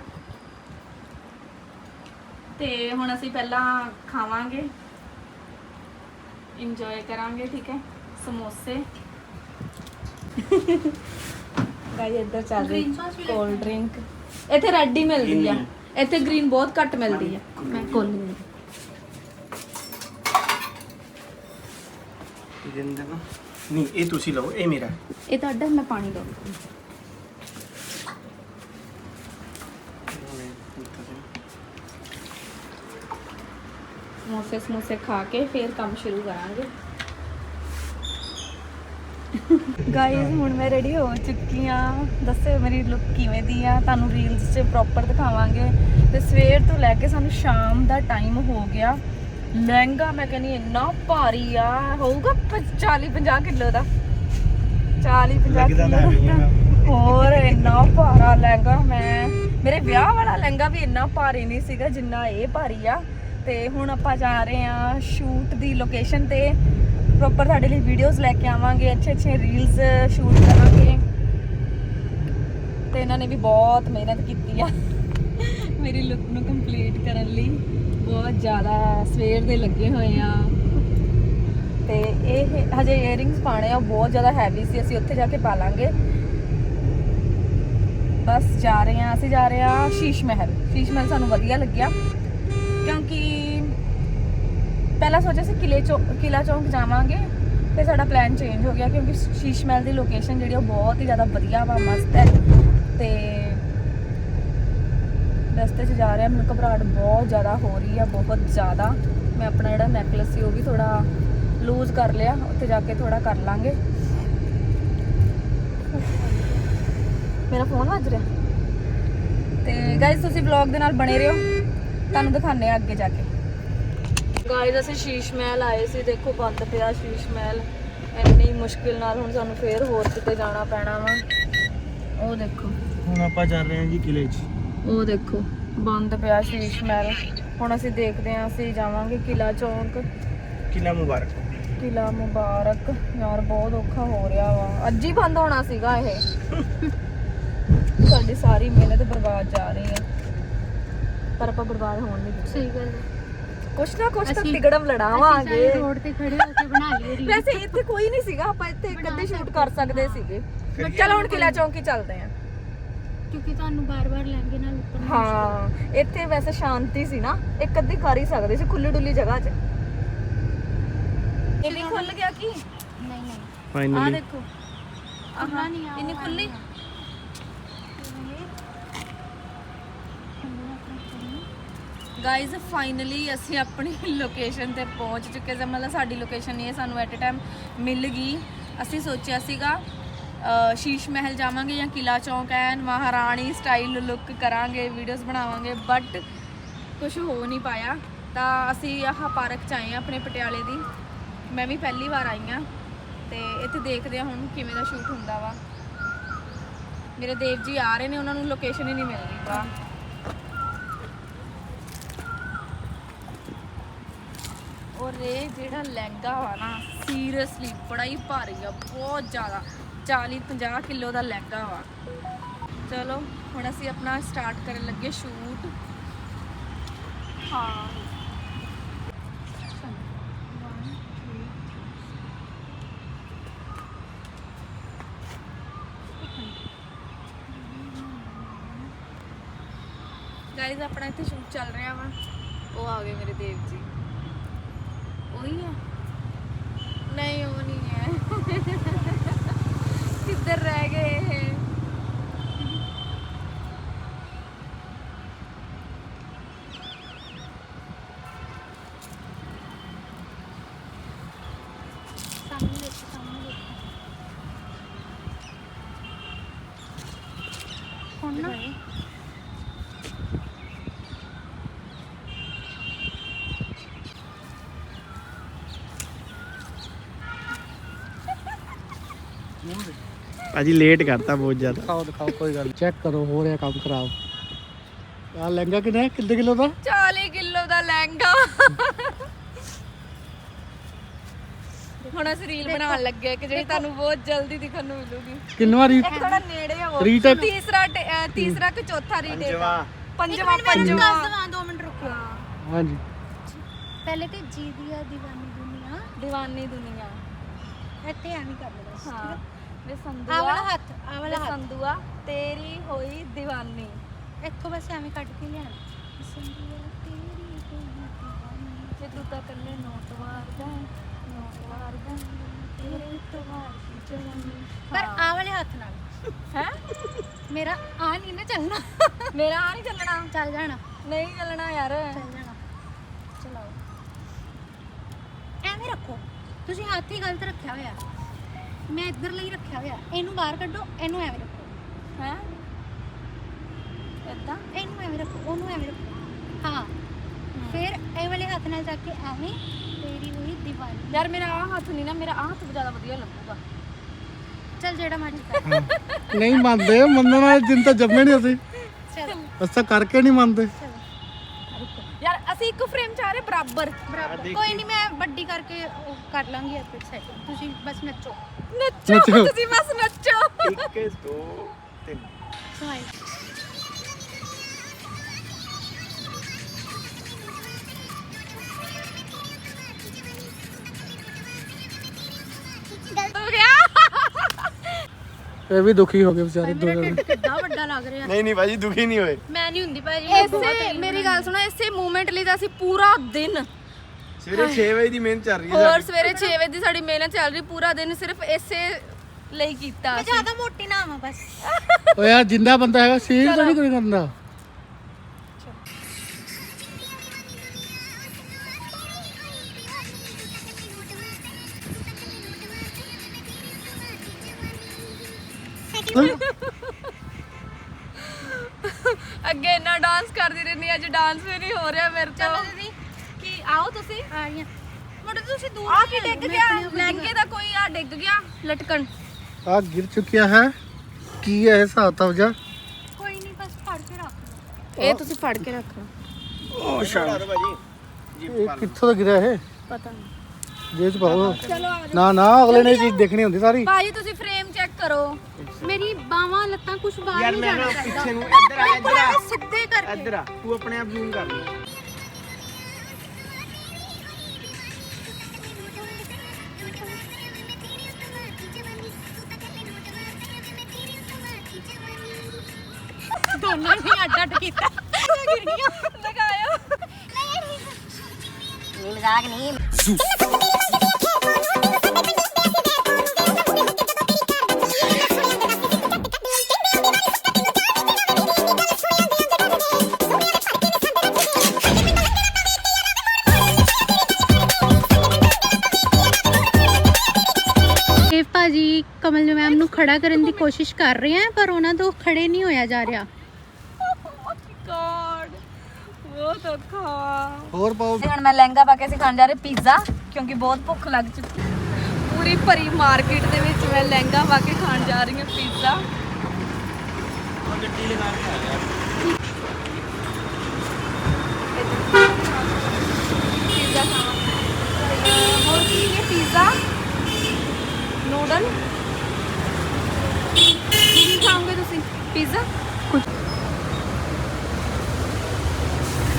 ਤੇ ਹੁਣ ਅਸੀਂ ਪਹਿਲਾਂ ਖਾਵਾਂਗੇ। ਇੰਜੋਏ ਕਰਾਂਗੇ ਠੀਕ ਹੈ? ਸਮੋਸੇ। ਗਾਈ ਇੱਧਰ ਚੱਲ ਰਹੀ ਕੋਲਡ ਡਰਿੰਕ ਇੱਥੇ ਰੈੱਡ ਹੀ ਮਿਲਦੀ ਆ। ਇੱਥੇ ਗ੍ਰੀਨ ਬਹੁਤ ਘੱਟ ਮਿਲਦੀ ਆ। ਮੈਂ ਕੋਲ ਨਹੀਂ ਦਿੰਦੇ। ਨਾ। ਨਹੀਂ ਇਹ ਤੁਸੀਂ ਲਓ ਇਹ ਮੇਰਾ। ਇਹ ਤੁਹਾਡਾ ਮੈਂ ਪਾਣੀ ਦਊਂਗੀ ਸਮੋਸੇ ਸਮੋਸੇ ਖਾ ਕੇ ਫਿਰ ਕੰਮ ਸ਼ੁਰੂ ਕਰਾਂਗੇ। ਗਾਇਜ਼ ਹੁਣ ਮੈਂ ਰੈਡੀ ਹੋ ਚੁੱਕੀ ਆ ਦੱਸਿਓ ਮੇਰੀ ਲੁੱਕ ਕਿਵੇਂ ਦੀ ਆ? ਤੁਹਾਨੂੰ ਰੀਲਸ 'ਚ ਪ੍ਰੋਪਰ ਦਿਖਾਵਾਂਗੇ। ਤੇ ਸਵੇਰ ਤੋਂ ਲੈ ਕੇ ਸਾਨੂੰ ਸ਼ਾਮ ਦਾ ਟਾਈਮ ਹੋ ਗਿਆ। ਲਹਿੰਗਾ ਮੈਂ ਕਹਿੰਦੀ ਇੰਨਾ ਭਾਰੀ ਆ। ਹੋਊਗਾ 40 50 ਕਿਲੋ ਦਾ। 40 50 ਲੱਗਦਾ ਕਿਲੋ ਹੋਰ ਇੰਨਾ ਭਾਰਾ ਲਹਿੰਗਾ ਮੈਂ। ਮੇਰੇ ਵਿਆਹ ਵਾਲਾ ਲਹਿੰਗਾ ਵੀ ਇੰਨਾ ਭਾਰੀ ਨਹੀਂ ਸੀਗਾ ਜਿੰਨਾ ਇਹ ਭਾਰੀ ਆ। ਤੇ ਹੁਣ ਆਪਾਂ ਜਾ ਰਹੇ ਆ ਸ਼ੂਟ ਦੀ ਲੋਕੇਸ਼ਨ ਤੇ। ਪ੍ਰੋਪਰ ਤੁਹਾਡੇ ਲਈ ਵੀਡੀਓਜ਼ ਲੈ ਕੇ ਆਵਾਂਗੇ, ਅੱਛੇ ਅੱਛੇ ਰੀਲਸ ਸ਼ੂਟ ਕਰਾਂਗੇ। ਤੇ ਇਹਨਾਂ ਨੇ ਵੀ ਬਹੁਤ ਮਿਹਨਤ ਕੀਤੀ ਆ ਮੇਰੀ ਲੁੱਕ ਨੂੰ ਕੰਪਲੀਟ ਕਰਨ ਲਈ। ਬਹੁਤ ਜ਼ਿਆਦਾ ਸਵੇਰ ਦੇ ਲੱਗੇ ਹੋਏ ਆ। ਤੇ ਇਹ ਹਜੇ 이어ਰਿੰਗਸ ਪਾਣੇ ਆ, ਉਹ ਬਹੁਤ ਜ਼ਿਆਦਾ ਹੈਵੀ ਸੀ, ਅਸੀਂ ਉੱਥੇ ਜਾ ਕੇ ਪਾ ਲਾਂਗੇ। ਬਸ ਜਾ ਰਹੇ ਆ ਅਸੀਂ ਜਾ ਰਹੇ ਆ ਸ਼ੀਸ਼ ਮਹਿਲ। ਸ਼ੀਸ਼ ਮਹਿਲ ਸਾਨੂੰ ਵਧੀਆ ਲੱਗਿਆ। ਕਿਉਂਕਿ ਪਹਿਲਾਂ ਸੋਚਿਆ ਸੀ ਕਿਲੇ ਚੌ, ਕਿਲਾ ਚੌਂਕ ਜਾਵਾਂਗੇ ਫਿਰ ਸਾਡਾ ਪਲਾਨ ਚੇਂਜ ਹੋ ਗਿਆ ਕਿਉਂਕਿ ਸ਼ੀਸ਼ ਮਹਿਲ ਦੀ ਲੋਕੇਸ਼ਨ ਜਿਹੜੀ ਉਹ ਬਹੁਤ ਹੀ ਜ਼ਿਆਦਾ ਵਧੀਆ ਵਾ, ਮਸਤ ਹੈ। ਤੇ ਰਸਤੇ 'ਚ ਜਾ ਰਿਹਾ, ਮੈਨੂੰ ਘਬਰਾਹਟ ਬਹੁਤ ਜ਼ਿਆਦਾ ਹੋ ਰਹੀ ਆ, ਬਹੁਤ ਜ਼ਿਆਦਾ। ਮੈਂ ਆਪਣਾ ਜਿਹੜਾ ਨੈਕਲਸ ਸੀ ਉਹ ਵੀ ਥੋੜਾ ਲੂਜ਼ ਕਰ ਲਿਆ, ਉੱਥੇ ਜਾ ਕੇ ਥੋੜਾ ਕਰ ਲਾਂਗੇ। ਮੇਰਾ ਫੋਨ ਵੱਜ ਰਿਹਾ। ਤੇ ਗਾਇਜ਼ ਤੁਸੀਂ ਵਲੌਗ ਦੇ ਨਾਲ ਬਣੇ ਰਹੋ। ਤੁਹਾਨੂੰ ਦਿਖਾਣੇ ਆ ਅੱਗੇ ਜਾ ਕੇ। ਗਾਇਜ਼ ਅਸੀਂ ਸ਼ੀਸ਼ ਮਹਿਲ ਆਏ ਸੀ। ਦੇਖੋ ਬੰਦ ਪਿਆ ਸ਼ੀਸ਼ ਮਹਿਲ। ਇੰਨੀ ਮੁਸ਼ਕਿਲ ਨਾਲ ਹੁਣ ਸਾਨੂੰ ਫੇਰ ਹੋਰ ਕਿਤੇ ਜਾਣਾ ਪੈਣਾ ਵਾ। ਉਹ ਦੇਖੋ। ਹੁਣ ਆਪਾਂ ਚੱਲ ਰਹੇ ਹਾਂ ਜੀ ਕਿਲੇ 'ਚ। ਉਹ ਦੇਖੋ ਬੰਦ ਪਿਆ ਸ਼ੀਸ਼ ਮਹਿਲ। ਹੁਣ ਅਸੀਂ ਦੇਖਦੇ ਹਾਂ ਅਸੀਂ ਜਾਵਾਂਗੇ ਕਿਲਾ ਚੌਂਕ। ਕਿਲਾ ਮੁਬਾਰਕ। ਕਿਲਾ ਮੁਬਾਰਕ। ਯਾਰ ਬਹੁਤ ਔਖਾ ਹੋ ਰਿਹਾ ਵਾ। ਅੱਜ ਹੀ ਬੰਦ ਹੋਣਾ ਸੀਗਾ ਇਹ। ਸਾਡੀ ਸਾਰੀ ਮਿਹਨਤ ਬਰਬਾਦ ਜਾ ਰਹੀ ਹੈ। ਪਰ ਆਪਾਂ ਬਰਬਾਦ ਹੋਣ ਨਹੀਂ ਦਿੱਤੇ। ਸਹੀ ਗੱਲ ਕੁਛ ਨਾ ਕੁਛ ਤਾਂ ਅਸੀਂ- ਤਿਗੜਮ ਲੜਾਵਾਂਗੇ। ਰੋਡ ਤੇ ਖੜੇ ਹੋ ਕੇ ਬਣਾ ਲਈ ਰੀਲ। ਵੈਸੇ ਇੱਥੇ ਕੋਈ ਨਹੀਂ ਸੀਗਾ ਆਪਾਂ ਇੱਥੇ ਇੱਕ ਅੱਧੇ ਸ਼ੂਟ ਕਰ ਸਕਦੇ ਸੀਗੇ। ਚਲੋ ਹੁਣ ਕਿਲਾ ਚੌਂਕ ਚੱਲਦੇ ਆਂ ਕਿਉਂਕਿ ਤੁਹਾਨੂੰ ਬਾਰ-ਬਾਰ ਲਹਿੰਗੇ ਨਾਲ ਉੱਪਰ ਹਾਂ ਇੱਥੇ ਵੈਸੇ ਸ਼ਾਂਤੀ ਸੀ ਨਾ ਇੱਕ ਅੱਧੀ ਕਰ ਹੀ ਸਕਦੇ ਸੀ ਖੁੱਲੀ ਡੁੱਲੀ ਜਗ੍ਹਾ 'ਚ। ਇਹ ਵੀ ਖੁੱਲ ਗਿਆ ਕੀ? ਨਹੀਂ ਨਹੀਂ। ਆ ਫਾਈਨਲੀ ਦੇਖੋ। ਆਹਾਂ ਨਹੀਂ ਆ, ਇੰਨੀ ਉਹ ਖੁੱਲੀ ਗਾਇਜ਼ ਫਾਈਨਲੀ ਅਸੀਂ ਆਪਣੀ ਲੋਕੇਸ਼ਨ ਤੇ ਪਹੁੰਚ ਚੁੱਕੇ ਸੀ। ਮਤਲਬ ਸਾਡੀ ਲੋਕੇਸ਼ਨ ਨਹੀਂ ਹੈ, ਸਾਨੂੰ ਐਟ ਅ ਟਾਈਮ ਮਿਲ ਗਈ। ਅਸੀਂ ਸੋਚਿਆ ਸੀਗਾ ਸ਼ੀਸ਼ ਮਹਿਲ ਜਾਵਾਂਗੇ ਜਾਂ ਕਿਲਾ ਚੌਂਕ ਐਨ ਮਹਾਰਾਣੀ ਸਟਾਈਲ ਲੁੱਕ ਕਰਾਂਗੇ ਵੀਡੀਓਜ਼ ਬਣਾਵਾਂਗੇ ਬਟ ਕੁਝ ਹੋ ਨਹੀਂ ਪਾਇਆ। ਤਾਂ ਅਸੀਂ ਆਹ ਪਾਰਕ ਚ ਆਏ ਆ ਆਪਣੇ ਪਟਿਆਲੇ ਦੀ। ਮੈਂ ਵੀ ਪਹਿਲੀ ਵਾਰ ਆਈ ਆ ਤੇ ਇੱਥੇ ਦੇਖਦੇ ਆ ਹੁਣ ਕਿਵੇਂ ਦਾ ਸ਼ੂਟ ਹੁੰਦਾ ਵਾ। ਮੇਰੇ ਦੇਵ ਜੀ ਆ ਰਹੇ ਨੇ, ਉਹਨਾਂ ਨੂੰ ਲੋਕੇਸ਼ਨ ਹੀ ਨਹੀਂ ਮਿਲ ਰਹੀ। ਵਾ ਔਰ ਇਹ ਜਿਹੜਾ ਲਹਿੰਗਾ ਵਾ ਨਾ, ਸੀਰੀਅਸਲੀ ਬੜਾ ਹੀ ਭਾਰੀ ਆ, ਬਹੁਤ ਜ਼ਿਆਦਾ। 40 50 ਕਿਲੋ ਦਾ ਲਹਿੰਗਾ ਵਾ। ਚਲੋ, ਹੁਣ ਅਸੀਂ ਆਪਣਾ ਸਟਾਰਟ ਕਰਨ ਲੱਗੇ ਸ਼ੂਟ ਹਾਂ। ਗਾਇਜ਼ ਆਪਣਾ ਇੱਥੇ ਸ਼ੂਟ ਚੱਲ ਰਿਹਾ ਵਾ। ਉਹ ਆ ਗਏ ਮੇਰੇ ਦੇਵ ਜੀ। ਉਹੀ ਆ ਨਹੀਂ ਉਹ ਨਹੀਂ ਹੈ ਕਿੱਧਰ ਰਹਿ ਗਏ ਇਹ ਸਾਹਮਣੇ ਦੇਖੋ ਸਾਹਮਣੇ ਦੇਖੋ ਹੁਣ ਨਾ ਭਾਜੀ ਲੇਟ ਕਰਤਾ ਬਹੁਤ ਜ਼ਿਆਦਾ। ਦਿਖਾਓ ਦਿਖਾਓ ਕੋਈ ਗੱਲ ਚੈੱਕ ਕਰੋ ਹੋ ਰਿਹਾ ਕੰਮ ਖਰਾਬ। ਆ ਲਹਿੰਗਾ ਕਿੰਨਾ ਹੈ? ਕਿੰਨੇ ਕਿਲੋ ਦਾ? 40 ਕਿਲੋ ਦਾ ਲਹਿੰਗਾ। ਹੁਣ ਅਸੀਂ ਰੀਲ ਬਣਾਉਣ ਲੱਗੇ ਕਿ ਜਿਹੜੀ ਤੁਹਾਨੂੰ ਬਹੁਤ ਜਲਦੀ ਦਿਖਣ ਨੂੰ ਮਿਲੂਗੀ। ਕਿੰਨਵਾ ਰੀ ਇੱਕ ਥੋੜਾ ਨੇੜੇ ਆ ਉਹ। Retake- ਤੀਸਰਾ ਟ- ਅਹ ਤੀਸਰਾ ਕਿ ਚੌਥਾ ਰੀਟੇਕ ਪੰਜਵਾਂ। ਪੰਜਵਾਂ ਦਵਾਂ 2 ਮਿੰਟ ਰੁਕੋ। ਹਾਂਜੀ। ਪਹਿਲੇ ਤੇ ਜੀ ਦੀਆ ਦੀਵਾਨੀ ਦੁਨੀਆ। دیਵਾਨੀ ਦੁਨੀਆ। ਇੱਥੇ ਐਵੇਂ ਕਰ ਲਓ ਬਸ ਹਾਂ। ਵੇ ਆ ਸੰਦੂਆ ਵਾਲਾ ਹੱਥ ਆ ਵੇ ਵਾਲਾ ਹੱਥ। ਸੰਦੂਆ ਤੇਰੀ ਹੋਈ دیਵਾਨੀ ਇੱਥੋਂ ਬਸ ਐਵੇਂ ਕੱਢ ਕੇ ਲਿਆਣਾ ਸੰਦੂਆ ਤੇਰੀ ਹੋਈ ਦੀਵਾਨੀ। ਜੇ ਤੂੰ ਤਾਂ ਕੱਲੇ ਨੋਟ ਵਾਰਦਾ ਨੋਟ ਵਾਰਦਾ ਤੇਰੇ ਤੋਂ ਵਾਰਦੀ ਜਵਾਨੀ। ਪਰ ਆ ਵਾਲੇ ਹੱਥ ਨਾਲ। ਹੈ? ਮੇਰਾ ਆ ਨਹੀਂ ਨਾ ਚੱਲਣਾ। ਮੇਰਾ ਆ ਨਹੀਂ ਚੱਲਣਾ। ਚੱਲ ਜਾਣਾ। ਨਹੀਂ ਚੱਲਣਾ ਯਾਰ। ਚੱਲ ਜਾਣਾ। ਚਲਾਓ। ਐਵੇਂ ਰੱਖੋ। ਤੁਸੀਂ ਹੱਥ ਹੀ ਗਲਤ ਰੱਖਿਆ ਹੋਇਆ। ਮੈਂ ਇੱਧਰ ਲਈ ਰੱਖਿਆ ਹੋਇਆ। ਇਹਨੂੰ ਬਾਹਰ ਕੱਢੋ ਇਹਨੂੰ ਐਵੇਂ ਰੱਖੋ। ਹੈ? ਏਦਾਂ? ਇਹਨੂੰ ਐਵੇਂ ਰੱਖੋ ਉਹਨੂੰ ਐਵੇਂ ਰੱਖੋ। ਹਾਂ। ਫਿਰ ਇਹ ਵਾਲੇ ਹੱਥ ਨਾਲ ਜਾ ਕੇ ਐਵੇਂ ਤੇਰੀ ਹੋਈ ਦੀਵਾਨੀ ਯਾਰ ਮੇਰਾ ਆ ਹੱਥ ਨਹੀਂ ਨਾ ਮੇਰਾ ਆ ਹੱਥ ਜ਼ਿਆਦਾ ਵਧੀਆ ਲੱਗੂਗਾ। ਚੱਲ ਜਿਹੜਾ ਮਰਜ਼ੀ ਕਰ। ਨਹੀਂ ਮੰਨਦੇ ਮੰਨਣ ਵਾਲੇ ਦਿਨ ਤਾਂ ਜੰਮੇ ਨਹੀਂ ਅਸੀਂ। ਚਲ। ਅਸੀਂ ਕਰਕੇ ਨਹੀਂ ਮੰਨਦੇ। ਯਾਰ ਅਸੀਂ ਇੱਕ ਫਰੇਮ ਚ ਆ ਰਹੇ ਬਰਾਬਰ। ਬਰਾਬਰ। ਕੋਈ ਨਹੀਂ ਮੈਂ ਵੱਡੀ ਕਰਕੇ ਉਹ ਕਰ ਲਾਂਗੀ ਫਿਰ ਸੈਟ ਤੁਸੀਂ ਬਸ ਨੱਚੋ। ਨੱਚੋ ਨੱਚੋ। ਤੁਸੀਂ ਬਸ ਨੱਚੋ ਇੱਕ ਦੋ ਤਿੰਨ ਸਮਾਈਲ ਹੋ ਗਿਆ ਇਹ ਵੀ ਦੁਖੀ ਹੋ ਗਏ ਵਿਚਾਰੇ ਦੋ ਜਣੇ ਕਿੱਦਾਂ ਵੱਡਾ ਲੱਗ ਰਿਹਾ। ਨਹੀਂ ਨਹੀਂ ਭਾਜੀ ਦੁਖੀ ਨਹੀਂ ਹੋਏ। ਮੈਂ ਨਹੀਂ ਹੁੰਦੀ ਭਾਜੀ ਮੈਂ ਬਹੁਤ ਇਸੇ ਰੀਲ ਮੇਰੀ ਗੱਲ ਸੁਣੋ ਇਸੇ ਮੂਵਮੈਂਟ ਲਈ ਤਾਂ ਅਸੀਂ ਪੂਰਾ ਦਿਨ ਸਵੇਰੇ 6 ਵਜੇ ਦੀ ਮਿਹਨਤ ਚੱਲ ਰਹੀ ਹੈ ਹੋਰ। ਸਵੇਰੇ 6 ਵਜੇ ਦੀ ਸਾਡੀ ਮਿਹਨਤ ਚੱਲ ਰਹੀ ਪੂਰਾ ਦਿਨ ਸਿਰਫ ਇਸੇ ਲਈ ਕੀਤਾ ਮੈਂ ਅਸੀਂ। ਜ਼ਿਆਦਾ ਮੋਟੀ ਨਾ ਆਵਾਂ ਬਸ। ਓ ਯਾਰ ਜਿੰਦਾ ਬੰਦਾ ਹੈਗਾ ਸੀਲ ਤਾਂ ਨਹੀਂ ਕੋਈ ਕਰਦਾ। ਅੱਗੇ ਇੰਨਾ ਡਾਂਸ ਕਰਦੀ ਰਹਿੰਦੀ ਅੱਜ ਡਾਂਸ ਵੀ ਨਹੀਂ ਹੋ ਰਿਹਾ ਮੇਰੇ ਤੋਂ। ਚਲੋ ਦੀਦੀ। ਆਓ ਤੁਸੀਂ। ਆ ਰਹੀਆਂ ਮੋਟੇ ਤੁਸੀਂ ਦੂਰ ਆ ਕੀ ਡਿੱਗ ਮੈਂ ਗਿਆ? ਲਹਿੰਗੇ ਦਾ ਕੋਈ ਆ ਡਿੱਗ ਗਿਆ? ਲਟਕਣ। ਆ ਗਿਰ ਚੁੱਕਿਆ ਹੈ। ਕੀ ਹੈ ਇਹ ਹਿਸਾਬ ਤਾਂ ਜਾ ਕੋਈ ਨਹੀਂ ਬਸ ਫੜ ਕੇ ਰੱਖ ਲਓ। ਇਹ ਤੁਸੀਂ ਫੜ ਕੇ ਰੱਖੋ ਉਹ ਸ਼ਾਨ ਭਾਜੀ ਜੀ ਇਹ ਕਿੱਥੋਂ ਦਾ ਗਿਰਿਆ ਇਹ? ਪਤਾ ਨਹੀਂ। ਜੇਬ ਚ ਪਾਓ। ਨਾ ਨਾ ਅਗਲੇ ਨੇ ਚੀਜ਼ ਦੇਖਣੀ ਹੁੰਦੀ ਸਾਰੀ। ਭਾਜੀ ਤੁਸੀਂ ਫਰੇਮ ਚੈੱਕ ਕਰੋ। ਮੇਰੀ ਬਾਹਾਂ ਲੱਤਾਂ ਕੁਝ ਬਾਹਰ ਯਾਰ ਨਹੀਂ ਮੈਂ ਜਾਣਾ ਨਾ ਚਾਹੀਦਾ ਪਿੱਛੇ ਨੂੰ ਇੱਧਰ ਆ ਇੱਧਰ ਆ। ਸਿੱਧੇ ਕਰਕੇ। ਇੱਧਰ ਆ ਤੂੰ ਆਪਣੇ ਆਪ ਜ਼ੂਮ ਕਰ ਲੈ ਦੋਨਾਂ ਨੇ ਅੱਡ ਅੱਡ ਕੀਤਾ। ਗਿਰ ਗਈਆਂ ਲਗਾਇਓ ਦੇਵ ਭਾਜੀ ਕਮਲ ਮੈਮ ਨੂੰ ਖੜਾ ਕਰਨ ਦੀ ਕੋਸ਼ਿਸ਼ ਕਰ ਰਹੇ ਆ, ਪਰ ਉਹਨਾਂ ਤੋਂ ਖੜੇ ਨਹੀਂ ਹੋਇਆ ਜਾ ਰਿਹਾ ਗॉड ਬਹੁਤ ਔਖਾ ਹੋਰ ਪਾਓ। ਹੁਣ ਮੈਂ ਲਹਿੰਗਾ ਪਾ ਕੇ ਅਸੀਂ ਖਾਣ ਜਾ ਰਹੇ ਪੀਜ਼ਾ ਕਿਉਂਕਿ ਬਹੁਤ ਭੁੱਖ ਲੱਗ ਚੁੱਕੀ ਪੂਰੀ ਭਰੀ ਮਾਰਕੀਟ ਦੇ ਵਿੱਚ ਮੈਂ ਲਹਿੰਗਾ ਪਾ ਕੇ ਖਾਣ ਜਾ ਰਹੀ ਹਾਂ ਪੀਜ਼ਾ। ਗੱਡੀ ਲਗਾ ਕੇ ਆ ਗਿਆ ਪੀਜ਼ਾ ਖਾਵਾਂ। ਹੋਰ ਕੀ ਹੈ ਪੀਜ਼ਾ? ਨੂਡਲ। ਕੀ ਖਾਓਗੇ ਤੁਸੀਂ? ਪੀਜ਼ਾ। ਕੁਝ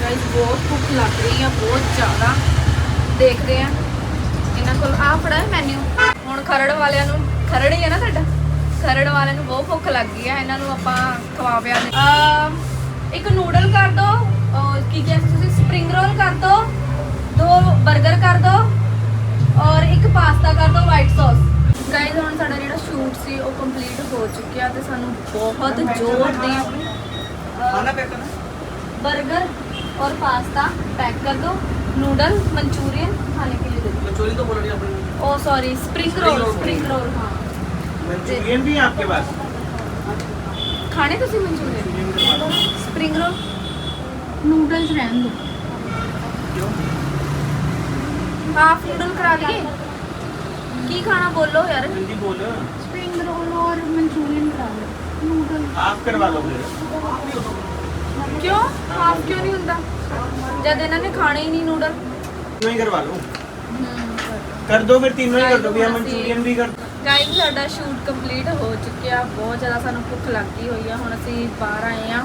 ਗਾਇਸ ਬਹੁਤ ਲੱਗ ਰਹੀ ਆ ਬਹੁਤ ਜ਼ਿਆਦਾ। ਦੇਖਦੇ ਆ। ਇਹਨਾਂ ਕੋਲ ਆ ਫੜਾ ਹੈ ਮੈਨੂ ਹੁਣ ਖਰੜ ਵਾਲਿਆਂ ਨੂੰ ਖਰੜ ਹੀ ਹੈ ਨਾ ਤੁਹਾਡਾ ਖਰੜ ਵਾਲਿਆਂ ਨੂੰ ਬਹੁਤ ਭੁੱਖ ਲੱਗ ਗਈ ਆ। ਇਹਨਾਂ ਨੂੰ ਆਪਾਂ ਖਵਾ ਪਿਆ ਨੇ ਇੱਕ ਨੂਡਲ ਕਰ ਦੋ। ਕੀ ਕਿਹਾ ਤੁਸੀਂ? ਸਪ੍ਰਿੰਗ ਰੋਲ ਕਰ ਦੋ। ਦੋ 버ਗਰ ਕਰ ਦੋ। ਔਰ ਇੱਕ ਪਾਸਤਾ ਕਰ ਦੋ ਵਾਈਟ ਸੌਸ ਗਾਇਜ਼ ਹੁਣ ਸਾਡਾ ਜਿਹੜਾ ਸ਼ੂਟ ਸੀ ਉਹ ਕੰਪਲੀਟ ਹੋ ਚੁੱਕਿਆ ਤੇ ਸਾਨੂੰ ਬਹੁਤ ਜ਼ੋਰ ਦੀ ਖਾਣਾ ਪੈਕਣਾ 버ਗਰ और पास्ता पैक कर दो नूडल मंचूरियन खाने के लिए दे दो। मंचूरियन तो बोल रही अपन। ओ sorry spring roll spring roll हाँ। मंचूरियन भी आपके पास? खाने तो सी मंचूरियन। स्प्रिंग रोल नूडल्स रहने दो। हाफ़ नूडल करा लिए? की खाना बोलो यार? जल्दी बोलो। स्प्रिंग रोल और मंचूरियन करा लो। नूडल आप करवा लो फिर। ਕਿਉਂ? ਹਾਫ ਕਿਉਂ ਨਹੀਂ ਹੁੰਦਾ? ਜਦ ਇਹਨਾਂ ਨੇ ਖਾਣੇ ਹੀ ਨਹੀਂ ਨੂਡਲ। क्यों ਸਾਨੂੰ ਭੁੱਖ ਲੱਗੀ ਹੋਈ ਆ। ਹੁਣ ਅਸੀਂ ਬਾਹਰ ਆਏ ਆ।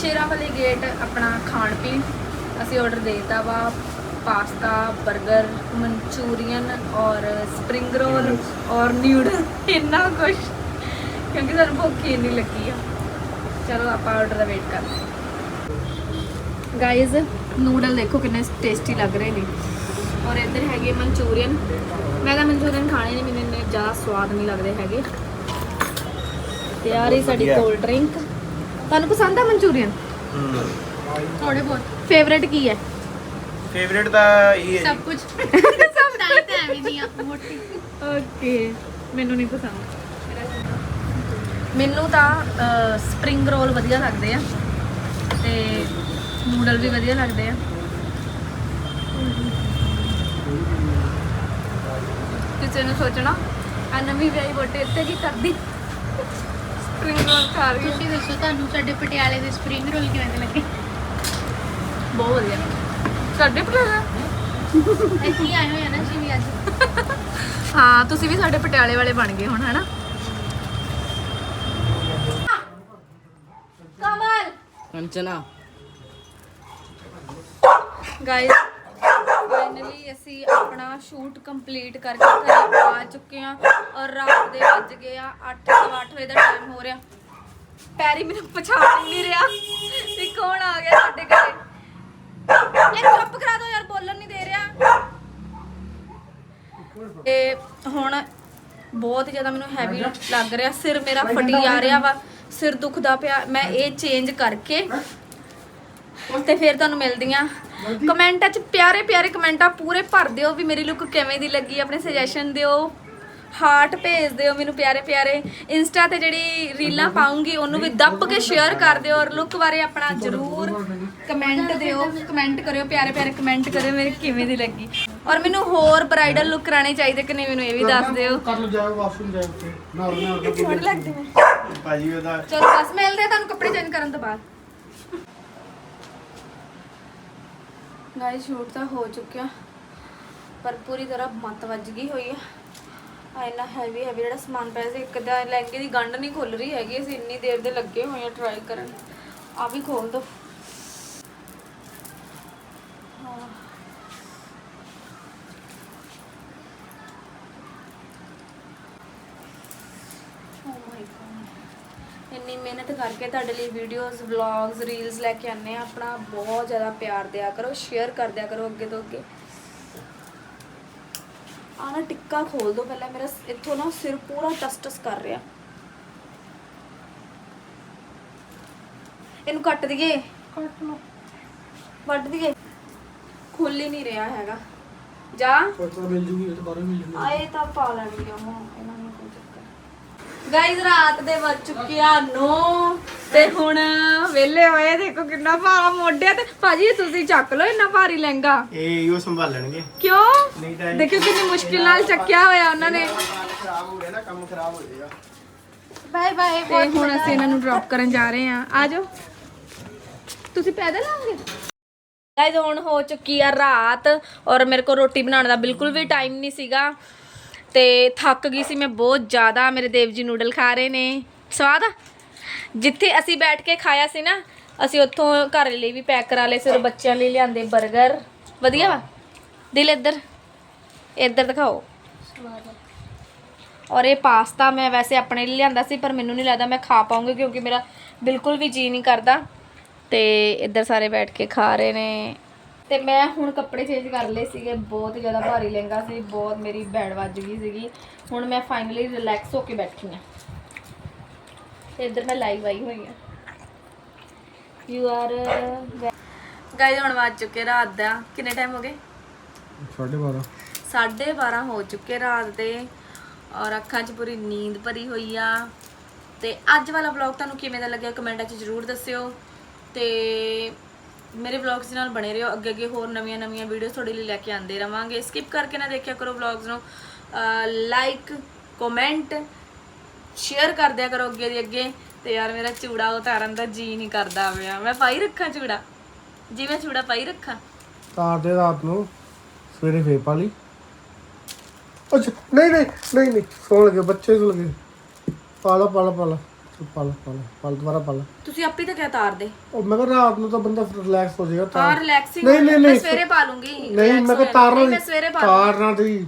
ਸ਼ੇਰਾਂ ਵਾਲੀ ਗੇਟ ਆਪਣਾ ਖਾਣ ਪੀਣ। ਅਸੀਂ ਆਰਡਰ ਦੇਤਾ ਵਾ। ਪਾਸਤਾ 버ਗਰ ਮਨਚੂਰੀਅਨ ਔਰ ਸਪ੍ਰਿੰਗ ਰੋਲ ਔਰ ਨਿਊਡਲ ਇੰਨਾ ਕੁਝ ਕਿਉਂਕਿ ਸਾਨੂੰ ਭੁੱਖ ਹੀ ਨਹੀਂ ਲੱਗੀ ਆ। ਚਲੋ ਆਪਾਂ ਆਰਡਰ ਦਾ ਵੇਟ ਕਰਦੇ ਗਾਇਜ਼ ਨੂਡਲ ਦੇਖੋ ਕਿੰਨੇ ਟੇਸਟੀ ਲੱਗ ਰਹੇ ਨੇ। ਔਰ ਇੱਧਰ ਹੈਗੇ ਮਨਚੂਰੀਅਨ। ਮੈਂ ਤਾਂ ਮਨਚੂਰੀਅਨ ਖਾਣੇ ਨਹੀਂ ਮੈਨੂੰ ਇੰਨੇ ਜ਼ਿਆਦਾ ਸਵਾਦ ਨਹੀਂ ਲੱਗਦੇ ਹੈਗੇ। ਤੇ ਆ ਸਾਡੀ ਕੋਲਡ ਡਰਿੰਕ ਤੁਹਾਨੂੰ ਪਸੰਦ ਆ ਮਨਚੂਰੀਅਨ? ਥੋੜੇ ਬਹੁਤ। ਫੇਵਰੇਟ ਕੀ ਹੈ? ਫੇਵਰੇਟ ਤਾਂ ਇਹ ਸਭ ਕੁਝ। ਸਭ ਡਾਈਟ ਐਵੇਂ ਦੀਆਂ ਮੋਟੀ। ਓਕੇ ਮੈਨੂੰ ਨਹੀਂ ਪਸੰਦ। ਮੈਨੂੰ ਤਾਂ ਸਪ੍ਰਿੰਗ ਰੋਲ ਵਧੀਆ ਲੱਗਦੇ ਆ। ਤੇ ਨੂਡਲ ਵੀ ਵਧੀਆ ਲੱਗਦੇ ਆ। ਕਿਸੇ ਨੂੰ ਸੋਚਣਾ ਆ ਨਵੀਂ ਵਿਆਹੀ ਇੱਥੇ ਕੀ ਕਰਦੀ? ਸਪਰਿੰਗ ਰੋਲ ਖਾ ਰਹੀ। ਤੁਸੀਂ ਦੱਸੋ ਤੁਹਾਨੂੰ ਸਾਡੇ ਪਟਿਆਲੇ ਦੇ ਸਪ੍ਰਿੰਗ ਰੋਲ ਕਿਵੇਂ ਦੇ ਲੱਗੇ? ਬਹੁਤ ਵਧੀਆ। ਸਾਡੇ ਪਟਿਆਲਾ? ਇੱਥੇ ਹੀ ਆਏ ਹੋਏ ਆ ਨਾ ਜੀ ਵੀ ਅੱਜ। ਹਾਂ ਤੁਸੀਂ ਵੀ ਸਾਡੇ ਪਟਿਆਲੇ ਵਾਲੇ ਬਣ ਗਏ ਹੁਣ ਹਨਾ? ਕਮਲ! ਕੰਚਨਾ। ਗਾਇਸ ਫਾਈਨਲੀ ਅਸੀਂ ਆਪਣਾ ਸ਼ੂਟ ਕੰਪਲੀਟ ਕਰਕੇ ਘਰੇ ਆ ਚੁੱਕੇ ਆ ਔਰ ਰਾਤ ਦੇ ਵੱਜ ਗਏ ਆ 8 8 ਵਜੇ ਦਾ ਟਾਈਮ ਹੋ ਰਿਹਾ। ਪੈਰੀ ਮੈਨੂੰ ਪਛਾਣ ਹੀ ਨਹੀਂ ਰਿਹਾ ਵੀ ਕੌਣ ਆ ਗਿਆ ਸਾਡੇ ਘਰੇ। ਇਹ ਚੁੱਪ ਕਰਾ ਦੋ ਯਾਰ ਬੋਲਣ ਨਹੀਂ ਦੇ ਰਿਹਾ। ਤੇ ਹੁਣ ਬਹੁਤ ਜ਼ਿਆਦਾ ਮੈਨੂੰ ਹੈਵੀ ਲੱਗ ਰਿਹਾ ਸਿਰ ਮੇਰਾ ਫਟੀ ਜਾ ਰਿਹਾ ਵਾ ਸਿਰ ਦੁਖਦਾ ਪਿਆ ਮੈਂ ਇਹ ਚੇਂਜ ਕਰਕੇ ਤੇ ਫਿਰ ਤੁਹਾਨੂੰ ਮਿਲਦੀਆਂ ਕਮੈਂਟਾਂ 'ਚ ਪਿਆਰੇ ਪਿਆਰੇ ਕਮੈਂਟਾਂ ਪੂਰੇ ਭਰ ਦਿਓ ਵੀ ਮੇਰੀ ਲੁੱਕ ਕਿਵੇਂ ਦੀ ਲੱਗੀ ਆਪਣੇ ਸੁਜੈਸ਼ਨ ਦਿਓ ਹਾਰਟ ਭੇਜ ਦਿਓ ਮੈਨੂੰ ਪਿਆਰੇ ਪਿਆਰੇ। ਇੰਸਟਾ ਤੇ ਜਿਹੜੀ ਰੀਲਾਂ ਪਾਉਂਗੀ ਉਹਨੂੰ ਵੀ ਦੱਬ ਕੇ ਸ਼ੇਅਰ ਕਰ ਦਿਓ ਔਰ ਲੁੱਕ ਬਾਰੇ ਆਪਣਾ ਜ਼ਰੂਰ ਕਮੈਂਟ ਦਿਓ ਕਮੈਂਟ ਕਰਿਓ ਪਿਆਰੇ ਪਿਆਰੇ ਕਮੈਂਟ ਕਰਿਓ ਮੇਰੀ ਕਿਵੇਂ ਦੀ ਲੱਗੀ। ਔਰ ਮੈਨੂੰ ਹੋਰ ਬ੍ਰਾਈਡਲ ਲੁੱਕ ਕਰਾਣੇ ਚਾਹੀਦੇ ਕਿ ਨਹੀਂ ਮੈਨੂੰ ਇਹ ਵੀ ਦੱਸ ਦਿਓ। ਕਰ ਲੋ ਜਾਓ ਵਾਸ਼ਰੂਮ ਜਾਓ ਤੇ ਨਾਲ ਨਾਲ ਲੱਗਦੇ ਮੈਂ ਭਾਜੀ ਉਹਦਾ ਚਲੋ ਬਸ ਮਿਲਦੇ ਆ ਤੁਹਾਨੂੰ ਕੱਪੜੇ ਚੇਂਜ ਕਰਨ ਤੋਂ ਬਾਅਦ। ਗਾਇਸ ਸ਼ੂਟ ਤਾਂ ਹੋ ਚੁੱਕਿਆ। ਪਰ ਪੂਰੀ ਤਰ੍ਹਾਂ ਮੱਤ ਵੱਜ ਗਈ ਹੋਈ ਆ। ਆ ਇੰਨਾ ਹੈਵੀ ਹੈਵੀ ਜਿਹੜਾ ਸਮਾਨ ਪਿਆ ਸੀ, ਇੱਕ ਤਾਂ ਲਹਿੰਗੇ ਦੀ ਗੰਢ ਨਹੀਂ ਖੁੱਲ ਰਹੀ ਹੈਗੀ, ਅਸੀਂ ਇੰਨੀ ਦੇਰ ਦੇ ਲੱਗੇ ਹੋਏ ਆ ਟਰਾਈ ਕਰਨ। ਆ ਵੀ ਖੋਲ ਦੋ। ਇੰਨੀ ਮਿਹਨਤ ਕਰਕੇ ਤੁਹਾਡੇ ਲਈ ਵੀਡੀਓਜ਼ ਵਲੌਗਸ ਰੀਲਸ ਲੈ ਕੇ ਆਨੇ ਆ ਆਪਣਾ ਬਹੁਤ ਜ਼ਿਆਦਾ ਪਿਆਰ ਦਿਆ ਕਰੋ ਸ਼ੇਅਰ ਕਰ ਦਿਆ ਕਰੋ ਅੱਗੇ ਤੋਂ ਅੱਗੇ। ਆ ਨਾ ਟਿੱਕਾ ਖੋਲ ਦੋ ਪਹਿਲਾਂ ਮੇਰਾ ਇੱਥੋਂ ਨਾ ਸਿਰ ਪੂਰਾ ਟਸ ਟਸ ਕਰ ਰਿਹਾ। ਇਹਨੂੰ ਕੱਟ ਦਈਏ? ਕੱਟ ਲਓ। ਵੱਢ ਦਈਏ? ਖੁੱਲ ਹੀ ਨਹੀਂ ਰਿਹਾ ਹੈਗਾ। ਜਾ। ਫੋਟੋ ਮਿਲ ਜੂਗੀ ਇਹ ਤਾਂ ਬਾਹਰੋਂ ਮਿਲ ਜੂਗੀ। ਆਏ ਤਾਂ ਪਾ ਲੈਣਗੇ ਉਹ ਇਹਨਾਂ। ਗਾਇਜ਼ ਰਾਤ ਦੇ ਵੱਜ ਚੁੱਕਿਆ 9 ਤੇ ਹੁਣ ਵਿਹਲੇ ਹੋਏ ਦੇਖੋ ਕਿੰਨਾ ਭਾਰਾ ਮੋਢਿਆ ਤੇ ਭਾਜੀ ਤੁਸੀਂ ਚੱਕ ਲਓ ਇੰਨਾ ਭਾਰੀ ਲਹਿੰਗਾ। ਇਹ ਇਹੋ ਸੰਭਾਲਣਗੇ ਕਿਉਂ? ਨਹੀਂ ਤਾਂ ਦੇਖਿਓ ਕਿੰਨੀ ਮੁਸ਼ਕਿਲ ਨਾਲ ਚੱਕਿਆ ਹੋਇਆ ਉਹਨਾਂ ਨੇ। ਖਰਾਬ ਹੋ ਗਿਆ ਨਾ ਕੰਮ ਖਰਾਬ ਹੋ ਜਾਏਗਾ। ਬਾਏ ਬਾਏ ਤੇ ਹੁਣ ਅਸੀਂ ਇਹਨਾਂ ਨੂੰ ਡ੍ਰੌਪ ਕਰਨ ਜਾ ਰਹੇ ਹਾਂ। ਆ ਜਾਓ। ਤੁਸੀਂ ਪੈਦਲ ਆਓਗੇ? ਗਾਇਜ਼ ਹੁਣ ਹੋ ਚੁੱਕੀ ਆ ਰਾਤ ਔਰ ਮੇਰੇ ਕੋਲ ਰੋਟੀ ਬਣਾਉਣ ਦਾ ਬਿਲਕੁਲ ਵੀ ਟਾਈਮ ਨਹੀਂ ਸੀਗਾ। ਤੇ ਥੱਕ ਗਈ ਸੀ ਮੈਂ ਬਹੁਤ ਜ਼ਿਆਦਾ ਮੇਰੇ ਦੇਵ ਜੀ ਨੂਡਲ ਖਾ ਰਹੇ ਨੇ। ਸਵਾਦ ਜਿੱਥੇ ਅਸੀਂ ਬੈਠ ਕੇ ਖਾਇਆ ਸੀ ਨਾ ਅਸੀਂ ਉੱਥੋਂ ਘਰ ਲਈ ਵੀ ਪੈਕ ਕਰਾ ਲਏ ਸੀ ਔਰ ਬੱਚਿਆਂ ਲਈ ਲਿਆਂਦੇ 버ਗਰ ਵਧੀਆ ਵਾ? ਦਿਲ ਇੱਧਰ? ਇੱਧਰ ਦਿਖਾਓ। ਔਰ ਇਹ ਪਾਸਤਾ ਮੈਂ ਵੈਸੇ ਆਪਣੇ ਲਈ ਲਿਆਂਦਾ ਸੀ ਪਰ ਮੈਨੂੰ ਨਹੀਂ ਲੱਗਦਾ ਮੈਂ ਖਾ ਪਾਉਂਗੀ ਕਿਉਂਕਿ ਮੇਰਾ ਬਿਲਕੁਲ ਵੀ ਜੀ ਨਹੀਂ ਕਰਦਾ। ਤੇ ਇੱਧਰ ਸਾਰੇ ਬੈਠ ਕੇ ਖਾ ਰਹੇ ਨੇ। ਤੇ ਮੈਂ ਹੁਣ ਕੱਪੜੇ ਚੇਂਜ ਕਰ ਲਏ ਸੀਗੇ ਬਹੁਤ ਜ਼ਿਆਦਾ ਭਾਰੀ ਲਹਿੰਗਾ ਸੀ ਬਹੁਤ ਮੇਰੀ ਬੈਡ ਵੱਜ ਗਈ ਸੀਗੀ। ਹੁਣ ਮੈਂ ਫਾਈਨਲੀ ਰਿਲੈਕਸ ਹੋ ਕੇ ਬੈਠੀ ਹਾਂ। ਤੇ ਇੱਧਰ ਮੈਂ ਲਾਈਵ ਆਈ ਹੋਈ ਹਾਂ। ਯੂ ਆਰ ਗਾਇਜ਼ ਹੁਣ ਵੱਜ ਚੁੱਕੇ ਰਾਤ ਦਾ। ਕਿੰਨੇ ਟਾਈਮ ਹੋ ਗਏ? 12:30 ਸਾਢੇ 12 ਹੋ ਚੁੱਕੇ ਰਾਤ ਦੇ। ਔਰ ਅੱਖਾਂ 'ਚ ਪੂਰੀ ਨੀਂਦ ਭਰੀ ਹੋਈ ਆ। ਤੇ ਅੱਜ ਵਾਲਾ ਵਲੌਗ ਤੁਹਾਨੂੰ ਕਿਵੇਂ ਦਾ ਲੱਗਿਆ? ਕਮੈਂਟਾਂ 'ਚ ਜ਼ਰੂਰ ਦੱਸਿਓ। ਤੇ ਮੇਰੇ ਵਲੌਗਸ ਨਾਲ ਬਣੇ ਰਹੋ। ਅੱਗੇ ਅੱਗੇ ਹੋਰ ਨਵੀਆਂ ਨਵੀਆਂ ਵੀਡੀਓਜ਼ ਤੁਹਾਡੇ ਲਈ ਲੈ ਕੇ ਆਉਂਦੇ ਰਵਾਂਗੇ। ਸਕਿਪ ਕਰਕੇ ਨਾ ਦੇਖਿਆ ਕਰੋ ਵਲੌਗਸ ਨੂੰ। ਲਾਈਕ ਕਮੈਂਟ ਸ਼ੇਅਰ ਕਰ ਦਿਆ ਕਰੋ ਅੱਗੇ ਦੀ ਅੱਗੇ। ਤੇ ਯਾਰ ਮੇਰਾ ਚੂੜਾ ਉਤਾਰਨ ਦਾ ਜੀ ਨਹੀਂ ਕਰਦਾ ਪਿਆ। ਮੈਂ ਪਾਈ ਰੱਖਾਂ ਚੂੜਾ? ਜੀ ਮੈਂ ਚੂੜਾ ਪਾਈ ਰੱਖਾਂ? ਤਾਰ ਦੇ ਰਾਤ ਨੂੰ, ਸਵੇਰੇ ਫੇਰ ਪਾ ਲਈ। ਅੱਛਾ, ਨਹੀਂ ਨਹੀਂ ਨਹੀਂ ਨਹੀਂ। ਸੌਣ ਲੱਗੇ, ਬੱਚੇ ਸੌਣ ਗਏ ਪਾਲਾ ਪਾਲਾ ਪਾਲਾ ਲਾ ਪਾ ਲਾ ਚੁੱਪ ਪਾ ਲਾ ਪਾ ਲਾ ਪਾ ਲਾ ਦੁਬਾਰਾ ਪਾ ਲਾ ਤੁਸੀਂ ਆਪੇ ਤਾਂ ਕਿਆ ਤਾਰ ਦੇ। ਉਹ ਮੈਂ ਕਿਹਾ ਰਾਤ ਨੂੰ ਤਾਂ ਬੰਦਾ ਰਿਲੈਕਸ ਹੋ ਜਾਏਗਾ ਹਾਂ ਤਾਰ ਰਿਲੈਕਸਿੰਗ ਨਹੀਂ, ਨਹੀਂ, ਮੈਂ ਨਹੀਂ, ਸਵੇਰੇ ਪਾ ਲੂੰਗੀ। ਨਹੀਂ ਮੈਂ ਕਿਹਾ ਤਾਰ ਨਹੀਂ, ਮੈਂ ਸਵੇਰੇ ਪਾ ਲੂੰਗੀ। ਤਾਰ ਨਾ ਦੀ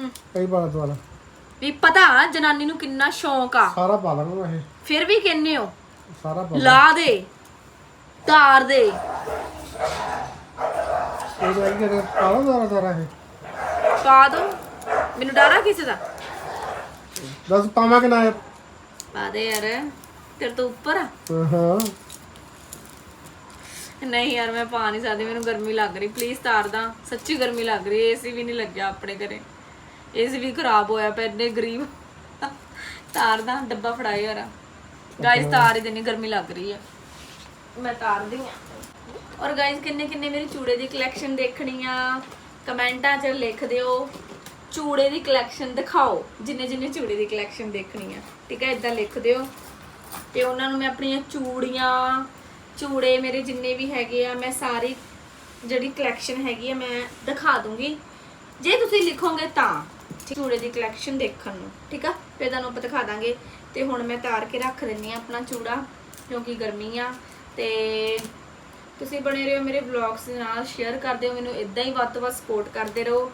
ਹੂੰ। ਕਈ ਲਾ ਦੁਬਾਰਾ। ਵੀ ਪਤਾ ਜਨਾਨੀ ਨੂੰ ਕਿੰਨਾ ਸ਼ੌਂਕ ਆ। ਸਾਰਾ ਪਾ ਦਾਂਗਾ ਮੈਂ ਇਹ। ਫਿਰ ਵੀ ਕਹਿੰਨੇ ਹੋ ਸਾਰਾ ਪਾ ਲਾ ਦੇ ਤਾਰ ਦੇ। ਇਹ ਜਾਈ ਕਿ ਪਾ ਲਾ ਦੁਬਾਰਾ ਤਾਰਾ ਇਹ। ਪਾ ਦੋ। ਮੈਨੂੰ ਡਰਾ ਕਿਸੇ ਦਾ। ਦੱਸ ਪਾਵਾਂ ਕਿ ਨਾ ਇਹ? ਪਾ ਦੇ ਯਾਰ। ਤੇਰੇ ਤੋਂ ਉੱਪਰ ਆ। ਹਾਂ। ਨਹੀਂ ਯਾਰ ਮੈਂ ਪਾ ਨਹੀਂ ਸਕਦੀ। ਮੈਨੂੰ ਗਰਮੀ ਲੱਗ ਰਹੀ। ਪਲੀਜ਼ ਤਾਰ ਦਾ। ਸੱਚੀ ਗਰਮੀ ਲੱਗ ਰਹੀ। ਏਸੀ ਵੀ ਨਹੀਂ ਲੱਗਿਆ ਆਪਣੇ ਘਰੇ। ਏਸੀ ਵੀ ਖਰਾਬ ਹੋਇਆ ਪਿਆ ਇੰਨੇ ਗਰੀਬ। ਤਾਰ ਦਾ ਡੱਬਾ ਫੜਾਏ ਯਾਰ। ਗਾਇਸ ਤਾਰ ਹੀ ਦੇਣੀ ਗਰਮੀ ਲੱਗ ਰਹੀ ਹੈ ਮੈਂ ਤਾਰਦੀ ਆ। ਔਰ ਗਾਇਸ ਕਿੰਨੇ ਕਿੰਨੇ ਮੇਰੀ ਚੂੜੇ ਦੀ ਕਲੈਕਸ਼ਨ ਦੇਖਣੀ ਆ। ਕਮੈਂਟਾਂ 'ਚ ਲਿਖ ਦਿਓ। ਚੂੜੇ ਦੀ ਕਲੈਕਸ਼ਨ ਦਿਖਾਓ, ਜਿੰਨੇ ਜਿੰਨੇ ਚੂੜੇ ਦੀ ਕਲੈਕਸ਼ਨ ਦੇਖਣੀ ਆ। ਠੀਕ ਹੈ ਇਦਾਂ ਲਿਖ ਦਿਓ। ਤੇ ਉਹਨਾਂ ਨੂੰ ਮੈਂ ਆਪਣੀਆਂ ਚੂੜੀਆਂ, ਚੂੜੇ ਮੇਰੇ ਜਿੰਨੇ ਵੀ ਹੈਗੇ ਆ, ਮੈਂ ਸਾਰੀ ਜਿਹੜੀ ਕਲੈਕਸ਼ਨ ਹੈਗੀ ਆ, ਮੈਂ ਦਿਖਾ ਦੂੰਗੀ। ਜੇ ਤੁਸੀਂ ਲਿਖੋਗੇ ਤਾਂ ਚੂੜੇ ਦੀ ਕਲੈਕਸ਼ਨ ਦੇਖਣ ਨੂੰ। ਠੀਕ ਆ, ਫਿਰ ਤੁਹਾਨੂੰ ਆਪਾਂ ਦਿਖਾ ਦਾਂਗੇ। ਤੇ ਹੁਣ ਮੈਂ ਤਾਰ ਕੇ ਰੱਖ ਦਿੰਨੀ ਆ ਆਪਣਾ ਚੂੜਾ, ਕਿਉਂਕਿ ਗਰਮੀ ਆ। ਤੇ ਤੁਸੀਂ ਬਣੇ ਰਹੋ ਮੇਰੇ ਵਲੌਗਸ ਦੇ ਨਾਲ ਸ਼ੇਅਰ ਕਰਦੇ ਹੋ ਮੈਨੂੰ ਇਦਾਂ ਹੀ ਵੱਧ ਤੋਂ ਵੱਧ ਸਪੋਰਟ ਕਰਦੇ ਰਹੋ।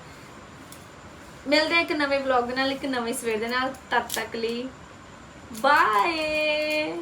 ਮਿਲਦੇ ਹਾਂ ਇੱਕ ਨਵੇਂ ਵਲੌਗ ਨਾਲ, ਇੱਕ ਨਵੇਂ ਸਵੇਰ ਦੇ ਨਾਲ। ਤਦ ਤੱਕ ਲਈ ਬਾਏ